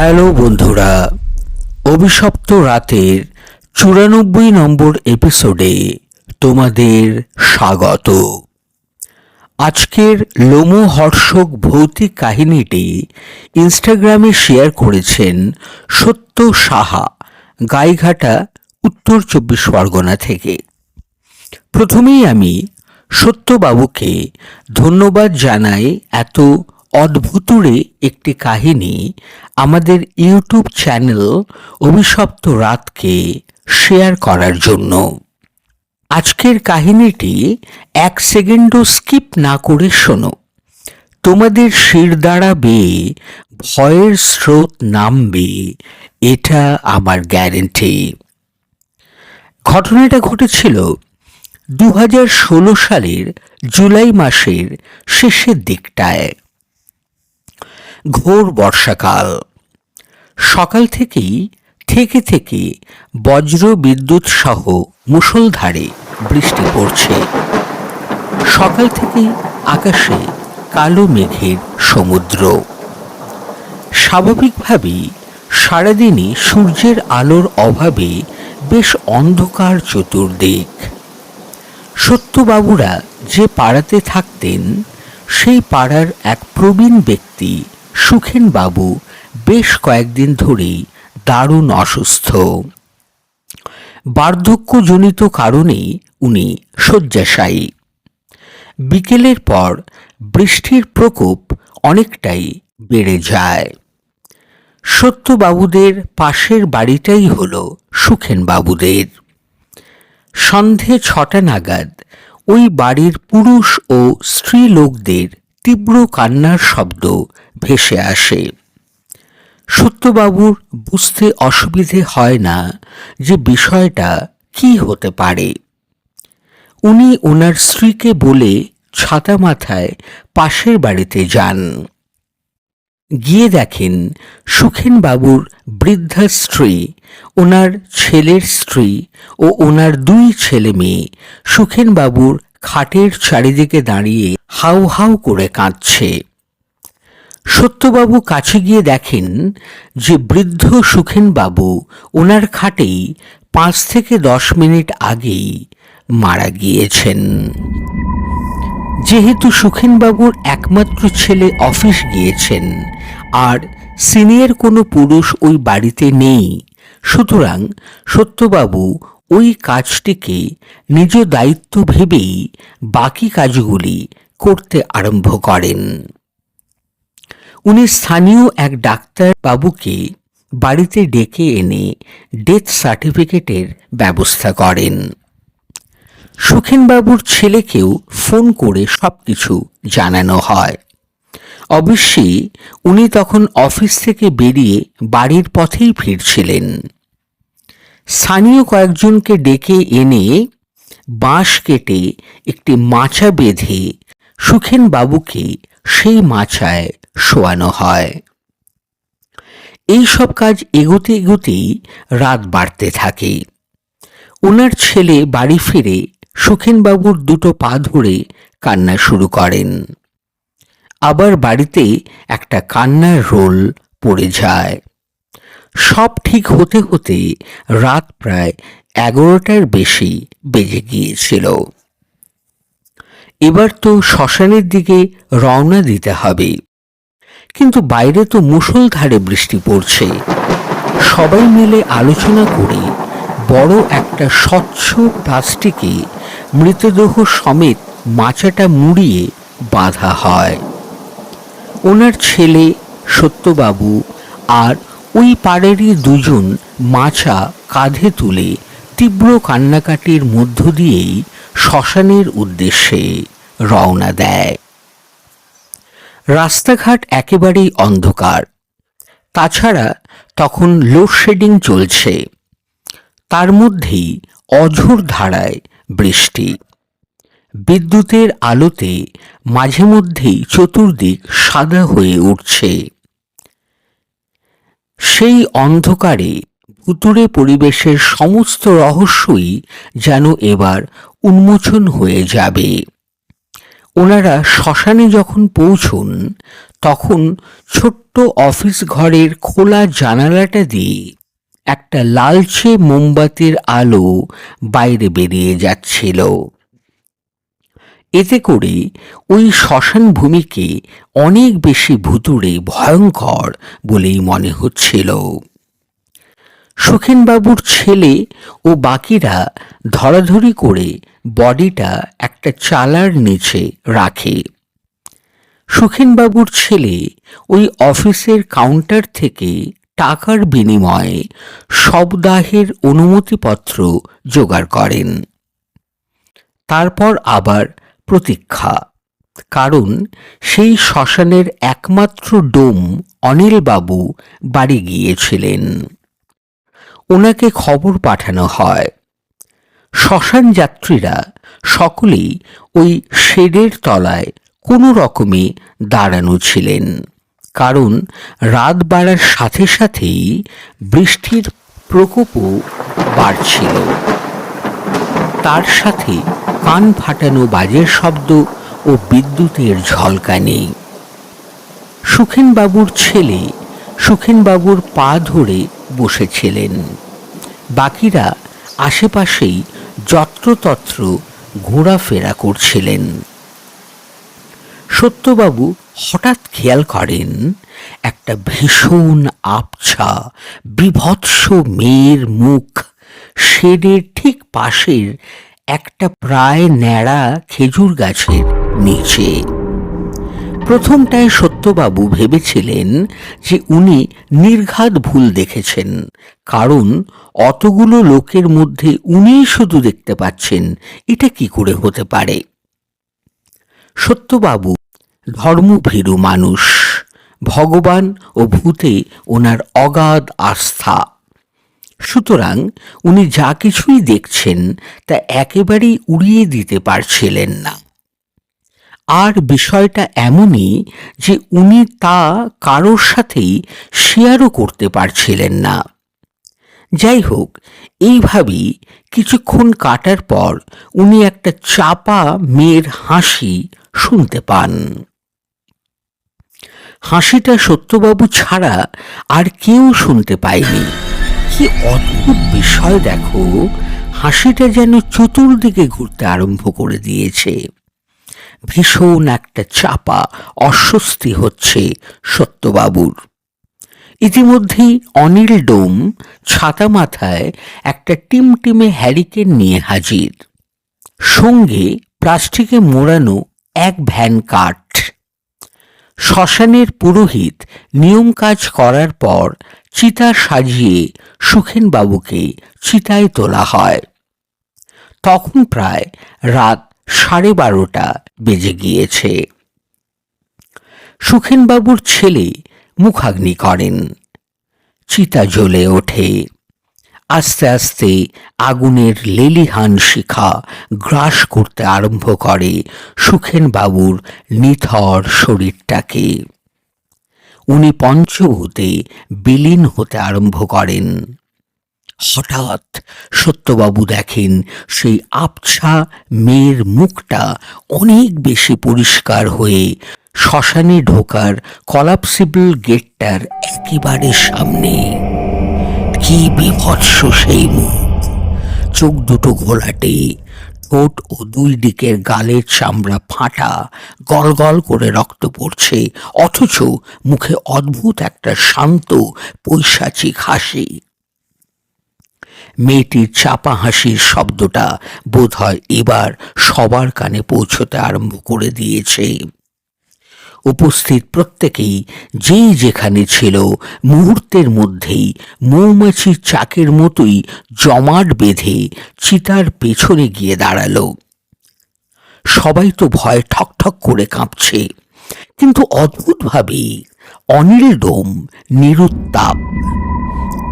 Hello বন্ধুরা, অভিশপ্ত রাতের চুরানব্বই নম্বর এপিসোডে তোমাদের স্বাগত। আজকের লোমহর্ষক ভৌতিক কাহিনীটি ইনস্টাগ্রামে শেয়ার করেছেন সত্য সাহা, গাইঘাটা, উত্তর চব্বিশ পরগনা থেকে। প্রথমেই আমি সত্যবাবুকে ধন্যবাদ জানাই এত অদ্ভুতুরে একটি কাহিনী আমাদের ইউটিউব চ্যানেল অভিশপ্ত রাতকে শেয়ার করার জন্য। আজকের কাহিনীটি এক সেকেন্ডও স্কিপ না করে শোনো। তোমাদের শিরদাঁড়া বেয়ে ভয়ের স্রোত নামবে, এটা আমার গ্যারেন্টি। ঘটনাটা ঘটেছিল দু সালের জুলাই মাসের শেষের দিকটায়। ঘোর বর্ষাকাল। সকাল থেকেই, থেকে থেকে বজ্র বিদ্যুৎ সহ মুষলধারে বৃষ্টি পড়ছে। সকাল থেকেই আকাশে কালো মেঘের সমুদ্র। স্বাভাবিকভাবেই সারাদিনই সূর্যের আলোর অভাবে বেশ অন্ধকার চতুর্দিক। সত্যবাবুরা যে পাড়াতে থাকতেন, সেই পাড়ার এক প্রবীণ ব্যক্তি সুখেন বাবু বেশ কয়েকদিন ধরেই দারুণ অসুস্থ। বার্ধক্যজনিত কারণেই উনি শয্যাশায়ী। বিকেলের পর বৃষ্টির প্রকোপ অনেকটাই বেড়ে যায়। সত্যবাবুদের পাশের বাড়িটাই হলো সুখেন বাবুদের। সন্ধে ছটা নাগাদ ওই বাড়ির পুরুষ ও স্ত্রী লোকদের তীব্র কান্নার শব্দ ভেসে আসে। সত্যবাবুর বুঝতে অসুবিধে হয় না যে বিষয়টা কি হতে পারে। উনি ওনার স্ত্রীকে বলে ছাতা মাথায় পাশের বাড়িতে যান। গিয়ে দেখেন সুখেন বাবুর বৃদ্ধা স্ত্রী ওনার ছেলের স্ত্রী ও ওনার দুই ছেলে মেয়ে সুখেন বাবুর খাটের চারিদিকে দাঁড়িয়ে হাউ হাউ করে কাঁদছে। সত্যবাবু কাছে গিয়ে দেখেন যে বৃদ্ধ সুখেন বাবু ওনার খাটেই পাঁচ থেকে দশ মিনিট আগেই মারা গিয়েছেন। যেহেতু সুখেনবাবুর একমাত্র ছেলে অফিস গিয়েছেন, আর সিনিয়র কোনো পুরুষ ওই বাড়িতে নেই, সুতরাং সত্যবাবু ওই কাজটিকে নিজ দায়িত্ব ভেবেই বাকি কাজগুলি করতে আরম্ভ করেন। উনি স্থানীয় এক ডাক্তার বাবুকে বাড়িতে ডেকে এনে ডেথ সার্টিফিকেটের ব্যবস্থা করেন। সুখেনবাবুর ছেলেকেও ফোন করে সব কিছু জানানো হয়। অবশ্যই উনি তখন অফিস থেকে বেরিয়ে বাড়ির পথেই ফিরছিলেন। স্থানীয় কয়েকজনকে ডেকে এনে বাঁশ কেটে একটি মাচা বেঁধে সুখেন বাবুকে সেই মাচায় শোয়ানো হয়। এই সব কাজ এগোতে এগোতেই রাত বাড়তে থাকে। ওনার ছেলে বাড়ি ফিরে সুখেনবাবুর দুটো পা ধরে কান্না শুরু করেন। আবার বাড়িতে একটা কান্নার রোল পড়ে যায়। সব ঠিক হতে হতে রাত প্রায় এগারোটার বেশি বেজে গিয়েছিল। এবার তো শ্মশানের দিকে রওনা দিতে হবে। কিন্তু বাইরে তো মুষলধারে বৃষ্টি পড়ছে। সবাই মিলে আলোচনা করে বড় একটা স্বচ্ছ প্লাস্টিকে মৃতদেহ সমেত মাচাটা মুড়িয়ে বাঁধা হয়। ওনার ছেলে সত্যবাবু আর ওই পাড়েরই দুজন মাছা কাঁধে তুলে তীব্র কান্নাকাটির মধ্য দিয়েই শ্মশানের উদ্দেশ্যে রওনা দেয়। রাস্তাঘাট একেবারেই অন্ধকার। তাছাড়া তখন লোডশেডিং চলছে। তার মধ্যেই অঝোর ধারায় বৃষ্টি। বিদ্যুতের আলোতে মাঝে মধ্যেই চতুর্দিক সাদা হয়ে উঠছে। সেই অন্ধকারে ভুতুরে পরিবেশের সমস্ত রহস্যই যেন এবার উন্মোচন হয়ে যাবে। ওনারা শ্মশানে যখন পৌঁছন, তখন ছোট্ট অফিস ঘরের খোলা জানালাটা দিয়ে একটা লালচে মোমবাতির আলো বাইরে বেরিয়ে যাচ্ছিল। এতে করে ওই শ্মশান ভূমিকে অনেক বেশি ভুতুড়ে ভয়ঙ্কর বলেই মনে হচ্ছিল। সুখেনবাবুর ছেলে ও বাকিরা ধরাধরি করে বডিটা একটা চালার নিচে রাখে। সুখেনবাবুর ছেলে ওই অফিসের কাউন্টার থেকে টাকার বিনিময়ে শবদাহের অনুমতিপত্র জোগাড় করেন। তারপর আবার প্রতীক্ষা। কারণ সেই শ্মশানের একমাত্র ডোম অনিলবাবু বাড়ি গিয়েছিলেন। ওনাকে খবর পাঠানো হয়। শ্মশান যাত্রীরা সকলেই ওই শেডের তলায় কোনো রকমে দাঁড়ানো ছিলেন। কারণ রাত বাড়ার সাথে সাথেই বৃষ্টির প্রকোপও বাড়ছিল। তার সাথে কান ফাটানো বাজের শব্দ ও বিদ্যুতের ঝলকানি সুখেনবাবুর ছেলে সুখেনবাবুর পা ধরে বসেছিলেন। বাকিরা আশেপাশেই যত্রতত্র ঘোরাফেরা করছিলেন। সত্যবাবু হঠাৎ খেয়াল করেন, একটা ভীষণ আবছা, বিভৎস মেয়ের মুখ, শেডের ঠিক পাশের একটা প্রায় ন্যাড়া খেজুর গাছের নিচে। প্রথমটায় সত্যবাবু ভেবেছিলেন যে উনি নির্ঘাত ভুল দেখেছেন, কারণ অতগুলো লোকের মধ্যে উনিই শুধু দেখতে পাচ্ছেন, এটা কি করে হতে পারে? সত্যবাবু, ধর্মভীরু মানুষ, ভগবান ও ভূতে ওনার অগাধ আস্থা। সুতরাং উনি যা কিছুই দেখছেন তা একেবারেই উড়িয়ে দিতে পারছিলেন না। আর বিষয়টা এমনই যে উনি তা কারোর সাথেই শেয়ারও করতে পারছিলেন না। যাই হোক, এইভাবেই কিছুক্ষণ কাটার পর উনি একটা চাপা মেয়ের হাসি শুনতে পান। হাসিটা সত্যবাবু ছাড়া আর কেউ শুনতে পায়নি। কি অদ্ভুত বিষয় দেখো। হাসিটা যেন চতুর্দিকে ঘুরতে আরম্ভ করে দিয়েছে। ভীষণ একটা চাপা, অস্বস্তি হচ্ছে সত্যবাবুর। ইতিমধ্যেই অনিল ডোম ছাতা মাথায় একটা টিমটিমে হ্যারিকেন নিয়ে হাজির। সঙ্গে প্লাস্টিকে মোড়ানো এক ভ্যান কাঠ। শ্মশানের পুরোহিত নিয়ম কাজ করার পর চিতা সাজিয়ে সুখেনবাবুকে চিতায় তোলা হয়। তখন প্রায় রাত সাড়ে বারোটা বেজে গিয়েছে। সুখেনবাবুর ছেলে মুখাগ্নি করেন। চিতা জ্বলে ওঠে। আস্তে আস্তে আগুনের লেলিহান শিখা গ্রাস করতে আরম্ভ করে সুখেনবাবুর নিথর শরীরটাকে। উনি পঞ্চভূতে বিলীন হতে আরম্ভ করেন। হঠাৎ সত্যবাবু দেখেন সেই আবছা মেয়ের মুখটা অনেক বেশি পরিষ্কার হয়ে শ্মশানে ঢোকার কলাপসিবল গেটটার একেবারে সামনে। কি বিভৎস সেই মুখ। চোখ দুটো ঘোলাটে ঠোঁট ও দুই দিকের গালের চামড়া ফাটা গল গল করে রক্ত পড়ছে, অথচ মুখে অদ্ভুত একটা শান্ত, পৈশাচিক হাসি। মেয়েটির চাপা হাসির শব্দটা বোধ হয় এবার সবার কানে পৌঁছতে আরম্ভ করে দিয়েছে। উপস্থিত প্রত্যেকেই যেই যেখানে ছিল, মুহূর্তের মধ্যেই মৌমাছির চাকের মতোই জমাট বেঁধে চিতার পেছনে গিয়ে দাঁড়াল। সবাই তো ভয় ঠকঠক করে কাঁপছে। কিন্তু অদ্ভুতভাবে অনিল ডোম নিরুত্তাপ।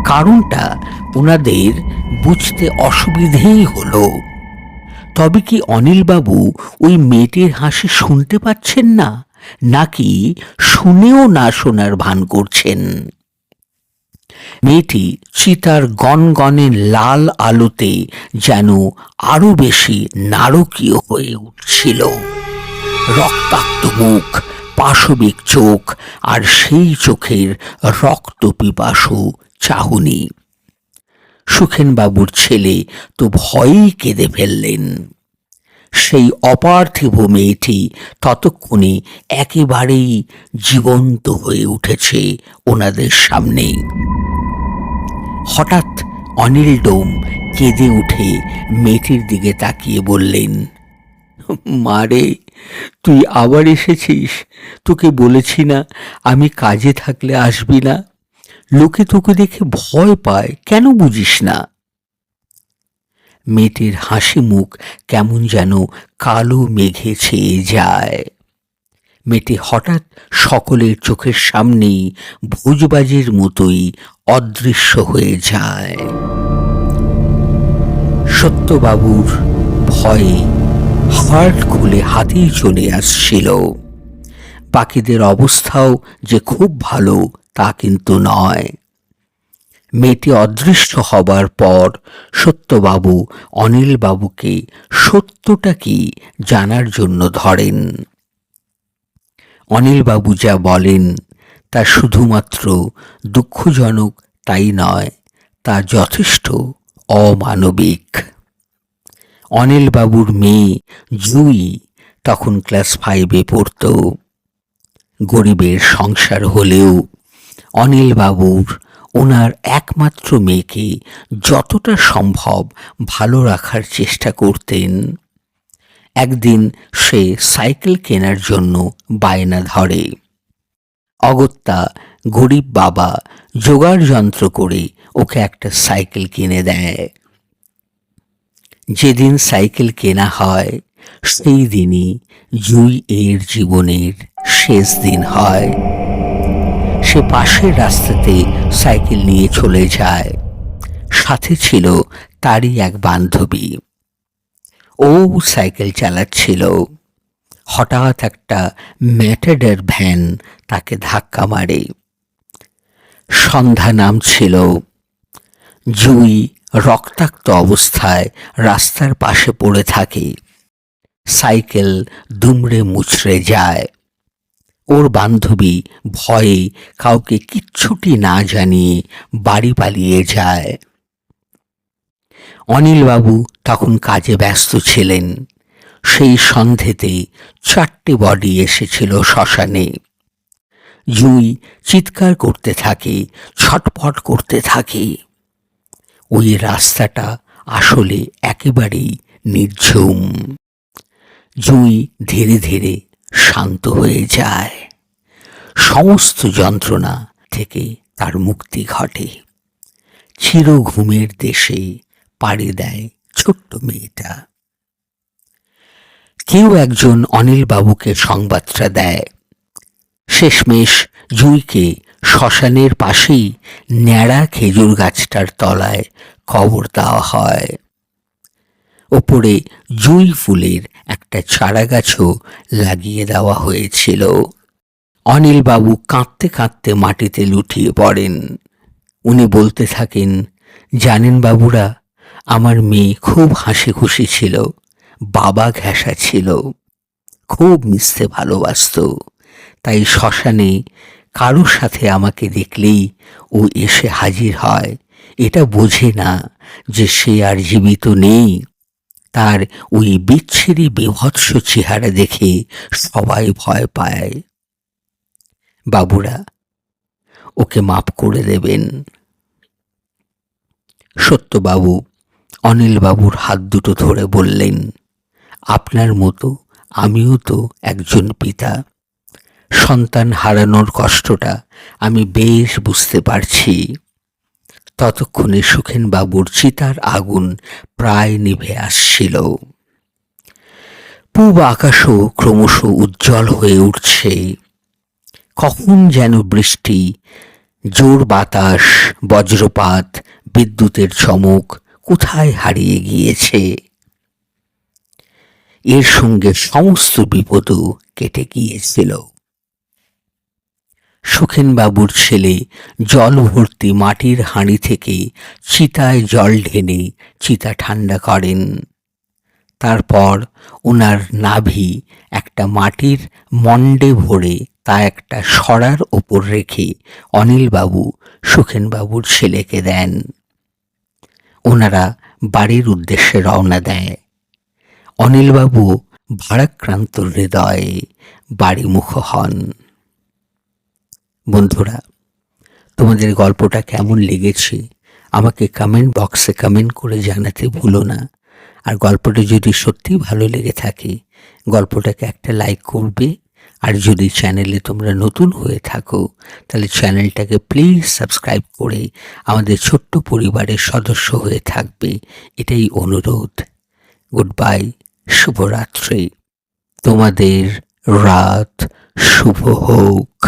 কারণটা ওনাদের বুঝতে অসুবিধেই হলো। তবে কি অনিলবাবু ওই মেয়েটির হাসি শুনতে পাচ্ছেন না? নাকি শুনেও না শোনার ভান করছেন? মেয়েটি চিতার গনগনে লাল আলোতে যেন আরও বেশি নারকীয় হয়ে উঠছিল। রক্তাক্ত মুখ, পাশবিক চোখ আর সেই চোখের রক্ত পিপাসু চাহনি। সুখেনবাবুর ছেলে তো ভয়েই কেঁদে ফেললেন। সেই অপার্থিব মেয়েটি ততক্ষণে একেবারেই জীবন্ত হয়ে উঠেছে ওনাদের সামনে হঠাৎ অনিল ডোম কেঁদে উঠে মেয়েটির দিকে তাকিয়ে বললেন মারে তুই আবার এসেছিস? তোকে বলেছি না আমি কাজে থাকলে আসবি না? লোকে তোকে দেখে ভয় পায়, কেন বুঝিস না? মেয়েটির হাসি মুখ কেমন যেন কালো মেঘে ছেয়ে যায়। মেয়েটি হঠাৎ সকলের চোখের সামনেই ভোজবাজির মতোই অদৃশ্য হয়ে যায়। সত্যবাবুর ভয়ে হার্ট খুলে হাতেই চলে আসছিল। বাকিদের অবস্থাও যে খুব ভালো তা কিন্তু নয়। মেয়েটি অদৃশ্য হবার পর সত্যবাবু অনিলবাবুকে সত্যটা কি জানার জন্য ধরেন। অনিলবাবু যা বলেন তা শুধুমাত্র দুঃখজনক তাই নয়, তা যথেষ্ট অমানবিক। অনিলবাবুর মেয়ে জুই তখন ক্লাস ফাইভে পড়ত। গরিবের সংসার হলেও অনিলবাবুর ওনার একমাত্র মেয়েকে যতটা সম্ভব ভালো রাখার চেষ্টা করতেন। একদিন সে সাইকেল কেনার জন্য বায়না ধরে। অগত্যা গরিব বাবা জোগাড় যন্ত্র করে ওকে একটা সাইকেল কিনে দেয়। যেদিন সাইকেল কেনা হয়, সেই দিনই জুই এর জীবনের শেষ দিন হয়। সে পাশের রাস্তাতে সাইকেল নিয়ে চলে যায়। সাথে ছিল তারই এক বান্ধবী। ও সাইকেল চালাচ্ছিল। হঠাৎ একটা ম্যাটাডার ভ্যান তাকে ধাক্কা মারে। সন্ধ্যা নাম ছিল জুই রক্তাক্ত অবস্থায় রাস্তার পাশে পড়ে থাকে। সাইকেল দুমড়ে মুচড়ে যায়। ওর বান্ধবী ভয়ে কাউকে কিচ্ছুটি না জানিয়ে বাড়ি পালিয়ে যায়। অনিলবাবু তখন কাজে ব্যস্ত ছিলেন। সেই সন্ধেতে চারটে বডি এসেছিল শ্মশানে। জুই চিৎকার করতে থাকে, ছটফট করতে থাকে। ওই রাস্তাটা আসলে একেবারেই নির্ঝুম। জুই ধীরে ধীরে শান্ত হয়ে যায়। সমস্ত যন্ত্রণা থেকে তার মুক্তি ঘটে। চির ঘুমের দেশে পাড়ি দেয় ছোট্ট মেয়েটা। কেউ একজন অনিলবাবুকে সংবাদটা দেয়। শেষমেশ জুইকে শ্মশানের পাশেই ন্যাড়া খেজুর গাছটার তলায় কবর দেওয়া হয়। ওপরে জুই ফুলের একটা চারা গাছও লাগিয়ে দেওয়া হয়েছিল। অনিলবাবু কাঁদতে কাঁদতে মাটিতে লুটিয়ে পড়েন। উনি বলতে থাকেন, জানেন বাবুরা, আমার মেয়ে খুব হাসি খুশি ছিল, বাবা ঘেঁষা ছিল, খুব মিশতে ভালোবাসত, তাই শ্মশানে কারোর সাথে আমাকে দেখলেই ও এসে হাজির হয়। এটা বোঝে না যে সে আর জীবিত নেই। তার ওই বিচ্ছিরি বিভৎস চেহারা দেখে সবাই ভয় পায়। বাবুরা, ওকে মাফ করে দেবেন। সত্যবাবু, অনিলবাবুর হাত দুটো ধরে বললেন, আপনার মতো আমিও তো একজন পিতা। সন্তান হারানোর কষ্টটা আমি বেশ বুঝতে পারছি। ততক্ষণে সুখেনবাবুর চিতার আগুন প্রায় নিভে আসছিল। পূব আকাশও ক্রমশ উজ্জ্বল হয়ে উঠছে। কখন যেন বৃষ্টি, জোর বাতাস, বজ্রপাত, বিদ্যুতের চমক কোথায় হারিয়ে গিয়েছে? এর সঙ্গে সমস্ত বিপদও কেটে গিয়েছিল। সুখেনবাবুর ছেলে, জল ভর্তি মাটির হাঁড়ি থেকে চিতায় জল ঢেলে চিতা ঠান্ডা করেন। তারপর ওনার নাভি একটা মাটির মণ্ডে ভরে তা একটা সরার ওপর রেখে অনিলবাবু সুখেনবাবুর ছেলেকে দেন। ওনারা বাড়ির উদ্দেশ্যে রওনা দেয়। অনিলবাবু ভারাক্রান্ত হৃদয়ে বাড়িমুখ হন। বন্ধুরা, তোমাদের গল্পটা কেমন লেগেছে আমাকে কমেন্ট বক্সে কমেন্ট করে জানাতে ভুলো না। আর গল্পটা যদি সত্যি ভালো লেগে থাকে, গল্পটাকে একটা লাইক করবে। আর যদি চ্যানেলে তোমরা নতুন হয়ে থাকো, তাহলে চ্যানেলটাকে প্লিজ সাবস্ক্রাইব করে আমাদের ছোট্ট পরিবারের সদস্য হয়ে থাকবে। এটাই অনুরোধ। গুড বাই শুভরাত্রি। তোমাদের রাত শুভ হোক।